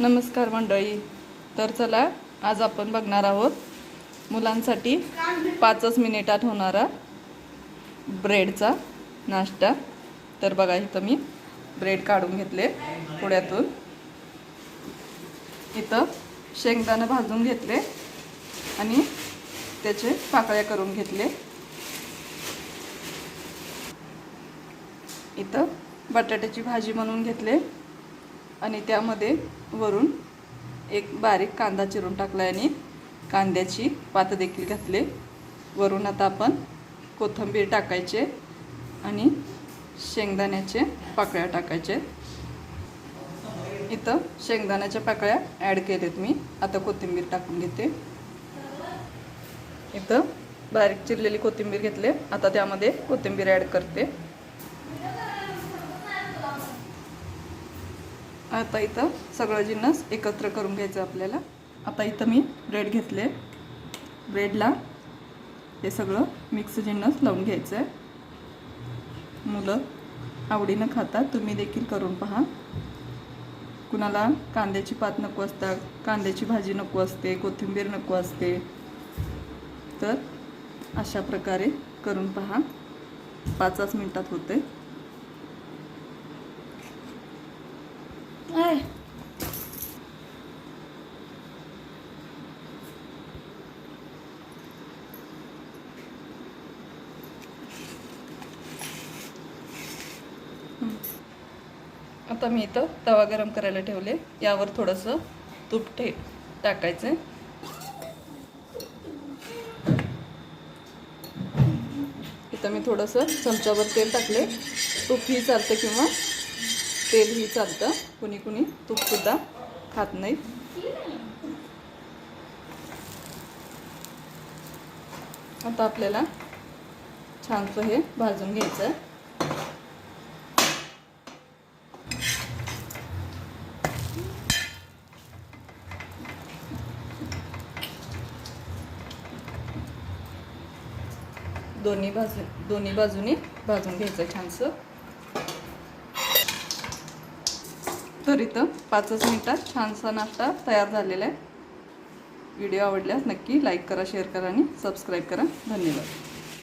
नमस्कार मंडळी. तर चला आज आपण बघणार आहोत मुलांसाठी पाचच मिनिटात होणारा ब्रेडचा नाश्ता. तर बघा इथं मी ब्रेड काढून घेतले पुड्यातून इथं शेंगदाणं भाजून घेतले आणि त्याचे पाकळ्या करून घेतले. इथं बटाट्याची भाजी म्हणून घेतले. आणि त्यामध्ये वरून एक बारीक कांदा चिरून टाकला आणि कांद्याची पात देखील घातले. वरून आता आपण कोथिंबीर टाकायचे आणि शेंगदाण्याचे पाकळ्या टाकायचे. इथं शेंगदाण्याच्या पाकळ्या ॲड केलेत मी. आता कोथिंबीर टाकून घेते. इथं बारीक चिरलेली कोथिंबीर घेतले. आता त्यामध्ये कोथिंबीर ॲड करते. आता इथं सगळं जिन्नस एकत्र करून घ्यायचं आपल्याला. आता इथं मी ब्रेड घेतले. ब्रेडला हे सगळं मिक्स जिन्नस लावून घ्यायचं आहे मुलं आवडीनं खातात तुम्ही देखील करून पहा. कुणाला कांद्याची पात नको असतात कांद्याची भाजी नको असते कोथिंबीर नको असते तर अशा प्रकारे करून पहा. पाच पाच मिनटात होते आय आता मी इथं तवा गरम करायला ठेवले. यावर थोडंसं तूप ठे टाकायचं इथं मी थोडंसं चमच्यावर तेल टाकले तूपही चालतं किंवा तेलही चालतं. कुणी कुणी तूपसुद्धा खात नाही आता आपल्याला छानसं हे भाजून घ्यायचं दोन्ही बाजू दोन्ही बाजूनी भाजून घ्यायचं छानसं. तर इथं पाचच मिनिटात छानसा नाश्ता तयार झालेला आहे. व्हिडिओ आवडल्यास नक्की लाईक करा शेअर करा आणि सबस्क्राईब करा. धन्यवाद.